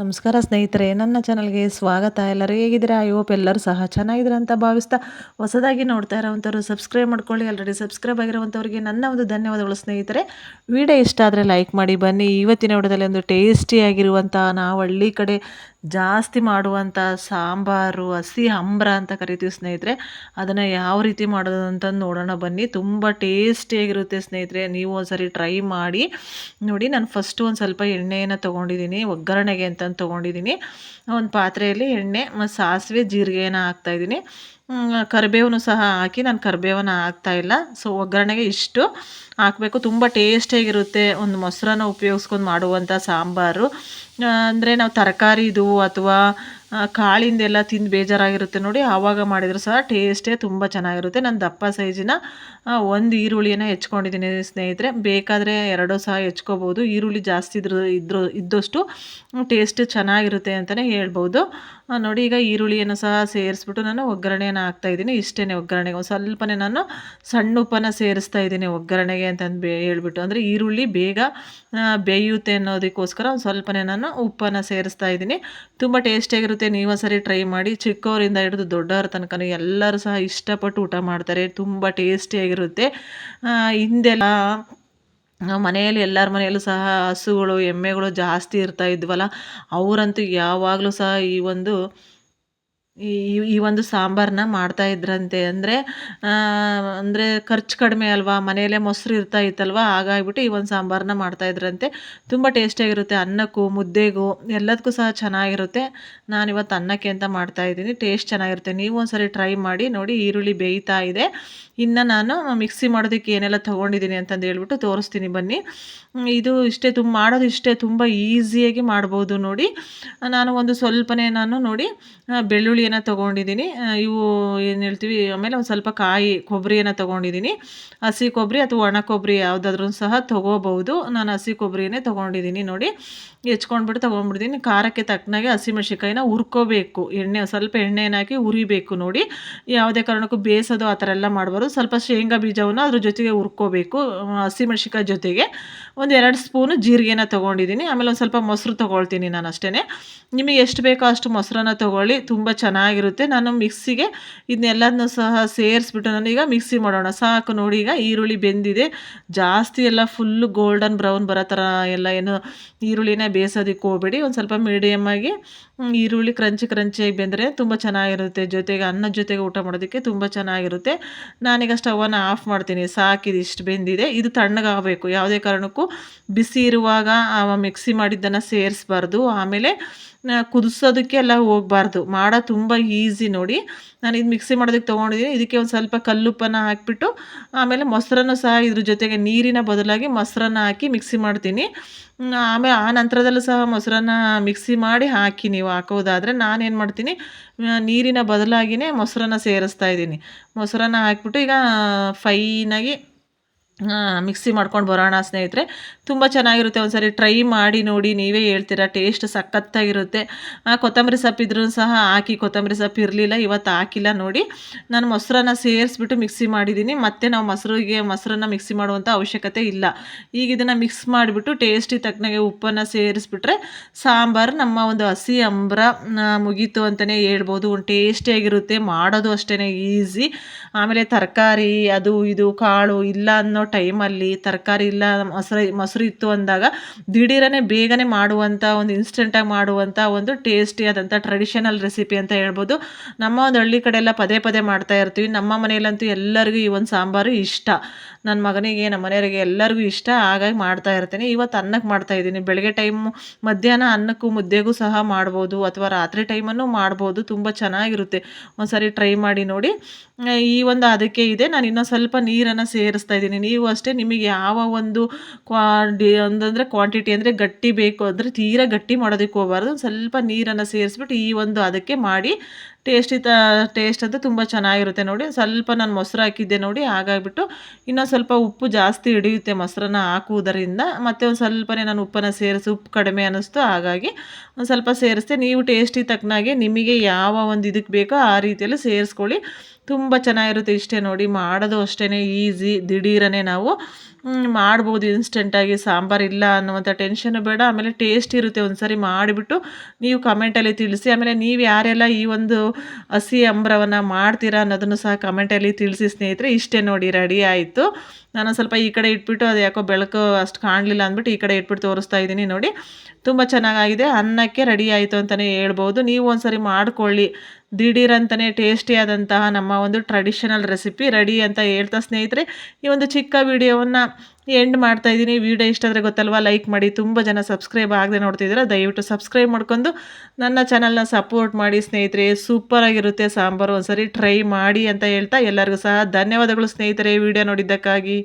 ನಮಸ್ಕಾರ ಸ್ನೇಹಿತರೆ, ನನ್ನ ಚಾನಲ್ಗೆ ಸ್ವಾಗತ. ಎಲ್ಲರೂ ಹೇಗಿದ್ದೀರಾ? ಐ ಹೋಪ್ ಎಲ್ಲರೂ ಸಹ ಚೆನ್ನಾಗಿದ್ದೀರಾ ಅಂತ ಭಾವಿಸ್ತಾ ಹೊಸದಾಗಿ ನೋಡ್ತಾ ಇರೋವಂಥವ್ರು ಸಬ್ಸ್ಕ್ರೈಬ್ ಮಾಡ್ಕೊಳ್ಳಿ. ಆಲ್ರೆಡಿ ಸಬ್ಸ್ಕ್ರೈಬ್ ಆಗಿರೋವಂಥವ್ರಿಗೆ ನನ್ನ ಒಂದು ಧನ್ಯವಾದಗಳು ಸ್ನೇಹಿತರೆ. ವಿಡಿಯೋ ಇಷ್ಟ ಆದರೆ ಲೈಕ್ ಮಾಡಿ, ಬನ್ನಿ. ಇವತ್ತಿನ ವಿಡಿಯೋದಲ್ಲಿ ಒಂದು ಟೇಸ್ಟಿಯಾಗಿರುವಂಥ ನಾವು ಹಳ್ಳಿ ಕಡೆ ಜಾಸ್ತಿ ಮಾಡುವಂಥ ಸಾಂಬಾರು, ಹಸಿ ಅಂಬ್ರ ಅಂತ ಕರಿತೀವಿ ಸ್ನೇಹಿತರೆ. ಅದನ್ನು ಯಾವ ರೀತಿ ಮಾಡೋದು ಅಂತ ನೋಡೋಣ, ಬನ್ನಿ. ತುಂಬ ಟೇಸ್ಟಿಯಾಗಿರುತ್ತೆ ಸ್ನೇಹಿತರೆ. ನೀವು ಒಂದ್ಸರಿ ಟ್ರೈ ಮಾಡಿ. ನೋಡಿ, ನಾನು ಫಸ್ಟು ಒಂದು ಸ್ವಲ್ಪ ಎಣ್ಣೆಯನ್ನು ತೊಗೊಂಡಿದ್ದೀನಿ. ಒಗ್ಗರಣೆಗೆ ಅಂತ ತೊಗೊಂಡಿದ್ದೀನಿ. ಒಂದು ಪಾತ್ರೆಯಲ್ಲಿ ಎಣ್ಣೆ ಮತ್ತು ಸಾಸಿವೆ ಜೀರಿಗೆನ ಹಾಕ್ತಾಯಿದ್ದೀನಿ ಕರಿಬೇವನ್ನು ಸಹ ಹಾಕಿ ನಾನು ಕರಿಬೇವನ್ನ ಹಾಕ್ತಾ ಇಲ್ಲ. ಸೊ ಒಗ್ಗರಣೆಗೆ ಇಷ್ಟು ಹಾಕಬೇಕು. ತುಂಬ ಟೇಸ್ಟಿಯಾಗಿರುತ್ತೆ ಒಂದು ಮೊಸರನ್ನ ಉಪಯೋಗಿಸ್ಕೊಂಡು ಮಾಡುವಂಥ ಸಾಂಬಾರು. ಅಂದರೆ ನಾವು ತರಕಾರಿದು ಅಥವಾ ಕಾಳಿಂದೆಲ್ಲ ತಿಂದು ಬೇಜಾರಾಗಿರುತ್ತೆ ನೋಡಿ. ಆವಾಗ ಮಾಡಿದರೂ ಸಹ ಟೇಸ್ಟೇ ತುಂಬ ಚೆನ್ನಾಗಿರುತ್ತೆ. ನಾನು ದಪ್ಪ ಸೈಜಿನ ಒಂದು ಈರುಳ್ಳಿಯನ್ನು ಹೆಚ್ಕೊಂಡಿದ್ದೀನಿ ಸ್ನೇಹಿತರೆ. ಬೇಕಾದರೆ ಎರಡೂ ಸಹ ಹೆಚ್ಕೋಬೋದು. ಈರುಳ್ಳಿ ಜಾಸ್ತಿ ಇದ್ರ ಇದ್ರ, ಇದ್ದಷ್ಟು ಟೇಸ್ಟ್ ಚೆನ್ನಾಗಿರುತ್ತೆ ಅಂತಲೇ ಹೇಳ್ಬೋದು. ನೋಡಿ, ಈಗ ಈರುಳ್ಳಿಯನ್ನು ಸಹ ಸೇರಿಸ್ಬಿಟ್ಟು ನಾನು ಒಗ್ಗರಣೆಯನ್ನು ಹಾಕ್ತಾಯಿದ್ದೀನಿ ಇಷ್ಟೇ ಒಗ್ಗರಣೆಗೆ. ಒಂದು ಸ್ವಲ್ಪನೇ ನಾನು ಸಣ್ಣ ಉಪ್ಪನ್ನು ಸೇರಿಸ್ತಾ ಇದ್ದೀನಿ ಒಗ್ಗರಣೆಗೆ ಅಂತಂದು ಬೇ ಹೇಳ್ಬಿಟ್ಟು. ಅಂದರೆ ಈರುಳ್ಳಿ ಬೇಗ ಬೇಯುತ್ತೆ ಅನ್ನೋದಕ್ಕೋಸ್ಕರ ಒಂದು ಸ್ವಲ್ಪನೇ ನಾನು ಉಪ್ಪನ್ನು ಸೇರಿಸ್ತಾ ಇದ್ದೀನಿ. ತುಂಬ ಟೇಸ್ಟಿಯಾಗಿರುತ್ತೆ ನೀವು ಸರಿ ಟ್ರೈ ಮಾಡಿ. ಚಿಕ್ಕವರಿಂದ ಹಿಡಿದು ದೊಡ್ಡವ್ರ ತನಕ ಎಲ್ಲರೂ ಸಹ ಇಷ್ಟಪಟ್ಟು ಊಟ ಮಾಡ್ತಾರೆ. ತುಂಬ ಟೇಸ್ಟಿಯಾಗಿರುತ್ತೆ ಹಿಂದೆಲ್ಲ ಮನೆಯಲ್ಲಿ ಎಲ್ಲರ ಮನೆಯಲ್ಲೂ ಸಹ ಹಸುಗಳು, ಎಮ್ಮೆಗಳು ಜಾಸ್ತಿ ಇರ್ತಾ ಇದ್ವಲ್ಲ, ಅವರಂತೂ ಯಾವಾಗಲೂ ಸಹ ಈ ಒಂದು ಈ ಈ ಒಂದು ಸಾಂಬಾರನ್ನ ಮಾಡ್ತಾ ಇದ್ರಂತೆ ಅಂದರೆ ಅಂದರೆ ಖರ್ಚು ಕಡಿಮೆ ಅಲ್ವಾ? ಮನೆಯಲ್ಲೇ ಮೊಸರು ಇರ್ತಾ ಇತ್ತಲ್ವ? ಹಾಗಾಗಿಬಿಟ್ಟು ಈ ಒಂದು ಸಾಂಬಾರನ್ನ ಮಾಡ್ತಾ ಇದ್ರಂತೆ. ತುಂಬ ಟೇಸ್ಟಿಯಾಗಿರುತ್ತೆ ಅನ್ನಕ್ಕೂ, ಮುದ್ದೆಗೂ, ಎಲ್ಲದಕ್ಕೂ ಸಹ ಚೆನ್ನಾಗಿರುತ್ತೆ. ನಾನಿವತ್ತು ಅನ್ನಕ್ಕೆ ಅಂತ ಮಾಡ್ತಾ ಇದ್ದೀನಿ. ಟೇಸ್ಟ್ ಚೆನ್ನಾಗಿರುತ್ತೆ. ನೀವು ಒಂದ್ಸರಿ ಟ್ರೈ ಮಾಡಿ ನೋಡಿ, ಈರುಳ್ಳಿ ಬೇಯ್ತಾ ಇದೆ. ಇನ್ನು ನಾನು ಮಿಕ್ಸಿ ಮಾಡೋದಕ್ಕೆ ಏನೆಲ್ಲ ತೊಗೊಂಡಿದ್ದೀನಿ ಅಂತಂದು ಹೇಳ್ಬಿಟ್ಟು ತೋರಿಸ್ತೀನಿ ಬನ್ನಿ. ಇದು ಇಷ್ಟೇ ತುಂಬ ಮಾಡೋದು ಇಷ್ಟೇ ತುಂಬ ಈಸಿಯಾಗಿ ಮಾಡ್ಬೋದು ನೋಡಿ. ನಾನು ಒಂದು ಸ್ವಲ್ಪನೇ ನಾನು ನೋಡಿ ಬೆಳ್ಳುಳ್ಳಿಯನ್ನು ತೊಗೊಂಡಿದ್ದೀನಿ. ಇವು ಏನು ಹೇಳ್ತೀವಿ, ಆಮೇಲೆ ಒಂದು ಸ್ವಲ್ಪ ಕಾಯಿ ಕೊಬ್ಬರಿಯನ್ನು ತೊಗೊಂಡಿದ್ದೀನಿ. ಹಸಿ ಕೊಬ್ಬರಿ ಅಥವಾ ಒಣ ಕೊಬ್ಬರಿ ಯಾವುದಾದ್ರೂ ಸಹ ತೊಗೋಬೋದು ನಾನು ಹಸಿ ಕೊಬ್ಬರಿನೇ ತೊಗೊಂಡಿದ್ದೀನಿ ನೋಡಿ. ಹೆಚ್ಕೊಂಡ್ಬಿಟ್ಟು ತೊಗೊಂಡ್ಬಿಡ್ತೀನಿ. ಖಾರಕ್ಕೆ ತಕ್ಕನಾಗೆ ಹಸಿಮೆಣ್ಸಿಕಾಯಿನ ಹುರ್ಕೋಬೇಕು. ಎಣ್ಣೆ, ಸ್ವಲ್ಪ ಎಣ್ಣೆನ ಹಾಕಿ ಉರಿಬೇಕು ನೋಡಿ. ಯಾವುದೇ ಕಾರಣಕ್ಕೂ ಬೇಯಿಸೋದು ಆ ಥರ ಎಲ್ಲ ಮಾಡಬಾರ್ದು. ಸ್ವಲ್ಪ ಶೇಂಗಾ ಬೀಜವನ್ನು ಅದ್ರ ಜೊತೆಗೆ ಹುರ್ಕೋಬೇಕು ಹಸಿಮೆಣ್ಸಿಕಾಯಿ ಜೊತೆಗೆ. ಒಂದು ಎರಡು ಸ್ಪೂನು ಜೀರಿಗೆನ ತೊಗೊಂಡಿದ್ದೀನಿ. ಆಮೇಲೆ ಒಂದು ಸ್ವಲ್ಪ ಮೊಸರು ತೊಗೊಳ್ತೀನಿ ನಾನು ಅಷ್ಟೇ ನಿಮಗೆ ಎಷ್ಟು ಬೇಕೋ ಅಷ್ಟು ಮೊಸರನ್ನ ತೊಗೊಳ್ಳಿ. ತುಂಬ ಚೆನ್ನಾಗಿರುತ್ತೆ. ನಾನು ಮಿಕ್ಸಿಗೆ ಇದನ್ನೆಲ್ಲದನ್ನೂ ಸಹ ಸೇರಿಸ್ಬಿಟ್ಟು ನಾನು ಈಗ ಮಿಕ್ಸಿ ಮಾಡೋಣ. ಸಾಕು ನೋಡಿ ಈಗ ಈರುಳ್ಳಿ ಬೆಂದಿದೆ. ಜಾಸ್ತಿ ಎಲ್ಲ ಫುಲ್ಲು ಗೋಲ್ಡನ್ ಬ್ರೌನ್ ಬರೋ ಥರ ಎಲ್ಲ ಏನು ಈರುಳ್ಳಿನೇ ಬೇಯಿಸೋದಕ್ಕೆ ಹೋಗಬೇಡಿ. ಒಂದು ಸ್ವಲ್ಪ ಮೀಡಿಯಮ್ಮಾಗಿ ಈರುಳ್ಳಿ ಕ್ರಂಚಿ ಕ್ರಂಚಿಯಾಗಿ ಬೆಂದರೆ ತುಂಬ ಚೆನ್ನಾಗಿರುತ್ತೆ. ಜೊತೆಗೆ ಅನ್ನದ ಜೊತೆಗೆ ಊಟ ಮಾಡೋದಕ್ಕೆ ತುಂಬ ಚೆನ್ನಾಗಿರುತ್ತೆ. ನಾನೀಗ ಸ್ಟವನ್ನು ಆಫ್ ಮಾಡ್ತೀನಿ. ಸಾಕಿದು ಇಷ್ಟು ಬೆಂದಿದೆ. ಇದು ತಣ್ಣಗಾಗಬೇಕು. ಯಾವುದೇ ಕಾರಣಕ್ಕೂ ಬಿಸಿ ಇರುವಾಗ ಮಿಕ್ಸಿ ಮಾಡಿದ್ದನ್ನು ಸೇರಿಸ್ಬಾರ್ದು. ಆಮೇಲೆ ಕುದಿಸೋದಕ್ಕೆ ಎಲ್ಲ ಹೋಗಬಾರ್ದು. ಮಾಡೋ ತುಂಬ ಈಸಿ ನೋಡಿ ನಾನು ಇದು ಮಿಕ್ಸಿ ಮಾಡೋದಕ್ಕೆ ತೊಗೊಂಡಿದ್ದೀನಿ ಇದಕ್ಕೆ ಒಂದು ಸ್ವಲ್ಪ ಕಲ್ಲುಪ್ಪನ್ನು ಹಾಕಿಬಿಟ್ಟು, ಆಮೇಲೆ ಮೊಸರನ್ನು ಸಹ ಇದ್ರ ಜೊತೆಗೆ ನೀರಿನ ಬದಲಾಗಿ ಮೊಸರನ್ನ ಹಾಕಿ ಮಿಕ್ಸಿ ಮಾಡ್ತೀನಿ. ಆಮೇಲೆ ಆ ನಂತರದಲ್ಲೂ ಸಹ ಮೊಸರನ್ನ ಮಿಕ್ಸಿ ಮಾಡಿ ಹಾಕಿ ನೀವು ಹಾಕೋದಾದರೆ ನಾನೇನು ಮಾಡ್ತೀನಿ ನೀರಿನ ಬದಲಾಗಿಯೇ ಮೊಸರನ್ನ ಸೇರಿಸ್ತಾ ಇದ್ದೀನಿ. ಮೊಸರನ್ನ ಹಾಕ್ಬಿಟ್ಟು ಈಗ ಫೈನಾಗಿ ಮಿಕ್ಸಿ ಮಾಡ್ಕೊಂಡು ಬರೋಣ ಸ್ನೇಹಿತರೆ. ತುಂಬ ಚೆನ್ನಾಗಿರುತ್ತೆ. ಒಂದ್ಸರಿ ಟ್ರೈ ಮಾಡಿ ನೋಡಿ, ನೀವೇ ಹೇಳ್ತೀರಾ ಟೇಸ್ಟ್ ಸಖತ್ತಾಗಿರುತ್ತೆ ಕೊತ್ತಂಬರಿ ಸೊಪ್ಪಿದ್ರೂ ಸಹ ಹಾಕಿ, ಕೊತ್ತಂಬರಿ ಸೊಪ್ಪು ಇರಲಿಲ್ಲ, ಇವತ್ತು ಹಾಕಿಲ್ಲ ನೋಡಿ. ನಾನು ಮೊಸರನ್ನ ಸೇರಿಸ್ಬಿಟ್ಟು ಮಿಕ್ಸಿ ಮಾಡಿದ್ದೀನಿ. ಮತ್ತು ನಾವು ಮೊಸರಿಗೆ, ಮೊಸರನ್ನ ಮಿಕ್ಸಿ ಮಾಡುವಂಥ ಅವಶ್ಯಕತೆ ಇಲ್ಲ. ಈಗ ಇದನ್ನು ಮಿಕ್ಸ್ ಮಾಡಿಬಿಟ್ಟು ಟೇಸ್ಟಿ ತಕ್ಕನಾಗೆ ಉಪ್ಪನ್ನು ಸೇರಿಸ್ಬಿಟ್ರೆ ಸಾಂಬಾರು, ನಮ್ಮ ಒಂದು ಹಸಿ ಅಂಬ್ರ ಮುಗೀತು ಅಂತಲೇ ಹೇಳ್ಬೋದು. ಒಂದು ಟೇಸ್ಟಿಯಾಗಿರುತ್ತೆ ಮಾಡೋದು ಅಷ್ಟೇ ಈಸಿ ಆಮೇಲೆ ತರಕಾರಿ, ಅದು ಇದು, ಕಾಳು, ಇಲ್ಲ ಅನ್ನೋ ಟೈಮಲ್ಲಿ ತರಕಾರಿ ಇಲ್ಲ, ಮೊಸರು ಮೊಸರು ಇತ್ತು ಅಂದಾಗ ದಿಢೀರನೇ ಬೇಗನೆ ಮಾಡುವಂಥ ಒಂದು ಇನ್ಸ್ಟೆಂಟಾಗಿ ಮಾಡುವಂಥ ಒಂದು ಟೇಸ್ಟಿಯಾದಂಥ ಟ್ರೆಡಿಷನಲ್ ರೆಸಿಪಿ ಅಂತ ಹೇಳ್ಬೋದು. ನಮ್ಮ ಒಂದು ಹಳ್ಳಿ ಕಡೆ ಪದೇ ಪದೇ ಮಾಡ್ತಾ ಇರ್ತೀವಿ. ನಮ್ಮ ಮನೆಯಲ್ಲಂತೂ ಎಲ್ಲರಿಗೂ ಈ ಒಂದು ಸಾಂಬಾರು ಇಷ್ಟ. ನನ್ನ ಮಗನಿಗೆ, ನಮ್ಮ ಮನೆಯವರಿಗೆ ಎಲ್ಲರಿಗೂ ಇಷ್ಟ. ಹಾಗಾಗಿ ಮಾಡ್ತಾ ಇರ್ತೀನಿ. ಇವತ್ತು ಅನ್ನಕ್ಕೆ ಮಾಡ್ತಾ ಇದ್ದೀನಿ. ಬೆಳಗ್ಗೆ ಟೈಮು ಮಧ್ಯಾಹ್ನ ಅನ್ನಕ್ಕೂ ಮುದ್ದೆಗೂ ಸಹ ಮಾಡ್ಬೋದು ಅಥವಾ ರಾತ್ರಿ ಟೈಮನ್ನು ಮಾಡ್ಬೋದು. ತುಂಬ ಚೆನ್ನಾಗಿರುತ್ತೆ. ಒಂದ್ಸರಿ ಟ್ರೈ ಮಾಡಿ ನೋಡಿ. ಈ ಒಂದು ಅದಕ್ಕೆ ಇದೆ. ನಾನು ಇನ್ನೊಂದು ಸ್ವಲ್ಪ ನೀರನ್ನು ಸೇರಿಸ್ತಾ ಇದ್ದೀನಿ. ನೀವು ಅಷ್ಟೇ ನಿಮಗೆ ಯಾವ ಒಂದು ಕ್ವಾಂಟಿ ಒಂದಂದರೆ ಕ್ವಾಂಟಿಟಿ ಅಂದರೆ ಗಟ್ಟಿ ಬೇಕು ಅಂದರೆ ತೀರಾ ಗಟ್ಟಿ ಮಾಡೋದಕ್ಕೆ ಹೋಗಬಾರ್ದು. ಸ್ವಲ್ಪ ನೀರನ್ನು ಸೇರಿಸ್ಬಿಟ್ಟು ಈ ಒಂದು ಅದಕ್ಕೆ ಮಾಡಿ ಟೇಸ್ಟಿ ತ ಟೇಸ್ಟ್ ಅದು ತುಂಬ ಚೆನ್ನಾಗಿರುತ್ತೆ ನೋಡಿ. ಸ್ವಲ್ಪ ನಾನು ಮೊಸರು ಹಾಕಿದ್ದೆ ನೋಡಿ, ಹಾಗಾಗಿಬಿಟ್ಟು ಇನ್ನೊಂದು ಸ್ವಲ್ಪ ಉಪ್ಪು ಜಾಸ್ತಿ ಹಿಡಿಯುತ್ತೆ ಮೊಸರನ್ನ ಹಾಕುವುದರಿಂದ. ಮತ್ತು ಒಂದು ಸ್ವಲ್ಪನೇ ನಾನು ಉಪ್ಪನ್ನು ಸೇರಿಸಿ, ಉಪ್ಪು ಕಡಿಮೆ ಅನ್ನಿಸ್ತು, ಹಾಗಾಗಿ ಒಂದು ಸ್ವಲ್ಪ ಸೇರಿಸ್ತೆ. ನೀವು ಟೇಸ್ಟಿ ತಕ್ಕನಾಗೆ ನಿಮಗೆ ಯಾವ ಒಂದು ಇದಕ್ಕೆ ಬೇಕೋ ಆ ರೀತಿಯಲ್ಲಿ ಸೇರಿಸ್ಕೊಳ್ಳಿ. ತುಂಬ ಚೆನ್ನಾಗಿರುತ್ತೆ ಇಷ್ಟೇ ನೋಡಿ. ಮಾಡೋದು ಅಷ್ಟೇ ಈಸಿ. ದಿಢೀರನೇ ನಾವು ಮಾಡ್ಬೋದು ಇನ್ಸ್ಟೆಂಟಾಗಿ ಸಾಂಬಾರು ಇಲ್ಲ ಅನ್ನುವಂಥ ಟೆನ್ಷನ್ ಬೇಡ. ಆಮೇಲೆ ಟೇಸ್ಟ್ ಇರುತ್ತೆ ಒಂದು ಸಾರಿ ಮಾಡಿಬಿಟ್ಟು ನೀವು ಕಮೆಂಟಲ್ಲಿ ತಿಳಿಸಿ. ಆಮೇಲೆ ನೀವು ಯಾರೆಲ್ಲ ಈ ಒಂದು ಹಸಿ ಅಂಬ್ರವನ್ನು ಮಾಡ್ತೀರಾ ಅನ್ನೋದನ್ನು ಸಹ ಕಮೆಂಟಲ್ಲಿ ತಿಳಿಸಿ ಸ್ನೇಹಿತರೆ. ಇಷ್ಟೇ ನೋಡಿ ರೆಡಿ ಆಯಿತು. ನಾನು ಸ್ವಲ್ಪ ಈ ಕಡೆ ಇಟ್ಬಿಟ್ಟು ಅದು ಯಾಕೋ ಬೆಳಕು ಅಷ್ಟು ಕಾಣಲಿಲ್ಲ ಅಂದ್ಬಿಟ್ಟು ಈ ಕಡೆ ಇಟ್ಬಿಟ್ಟು ತೋರಿಸ್ತಾ ಇದ್ದೀನಿ ನೋಡಿ. ತುಂಬ ಚೆನ್ನಾಗಾಗಿದೆ. ಅನ್ನಕ್ಕೆ ರೆಡಿ ಆಯಿತು ಅಂತಲೇ ಹೇಳ್ಬೋದು. ನೀವು ಒಂದ್ಸರಿ ಮಾಡ್ಕೊಳ್ಳಿ. ದಿಢೀರಂತಲೇ ಟೇಸ್ಟಿಯಾದಂತಹ ನಮ್ಮ ಒಂದು ಟ್ರೆಡಿಷನಲ್ ರೆಸಿಪಿ ರೆಡಿ ಅಂತ ಹೇಳ್ತಾ ಸ್ನೇಹಿತರೆ, ಈ ಒಂದು ಚಿಕ್ಕ ವಿಡಿಯೋವನ್ನು ಎಂಡ್ ಮಾಡ್ತಾ ಇದ್ದೀನಿ. ವಿಡಿಯೋ ಇಷ್ಟ ಆದರೆ ಗೊತ್ತಲ್ವಾ ಲೈಕ್ ಮಾಡಿ. ತುಂಬ ಜನ ಸಬ್ಸ್ಕ್ರೈಬ್ ಆಗದೆ ನೋಡ್ತಿದ್ದೀರಾ, ದಯವಿಟ್ಟು ಸಬ್ಸ್ಕ್ರೈಬ್ ಮಾಡ್ಕೊಂಡು ನನ್ನ ಚಾನಲ್ನ ಸಪೋರ್ಟ್ ಮಾಡಿ ಸ್ನೇಹಿತರೆ. ಸೂಪರಾಗಿರುತ್ತೆ ಸಾಂಬಾರು, ಒಂದ್ಸರಿ ಟ್ರೈ ಮಾಡಿ ಅಂತ ಹೇಳ್ತಾ ಎಲ್ಲರಿಗೂ ಸಹ ಧನ್ಯವಾದಗಳು ಸ್ನೇಹಿತರೆ ವಿಡಿಯೋ ನೋಡಿದ್ದಕ್ಕಾಗಿ.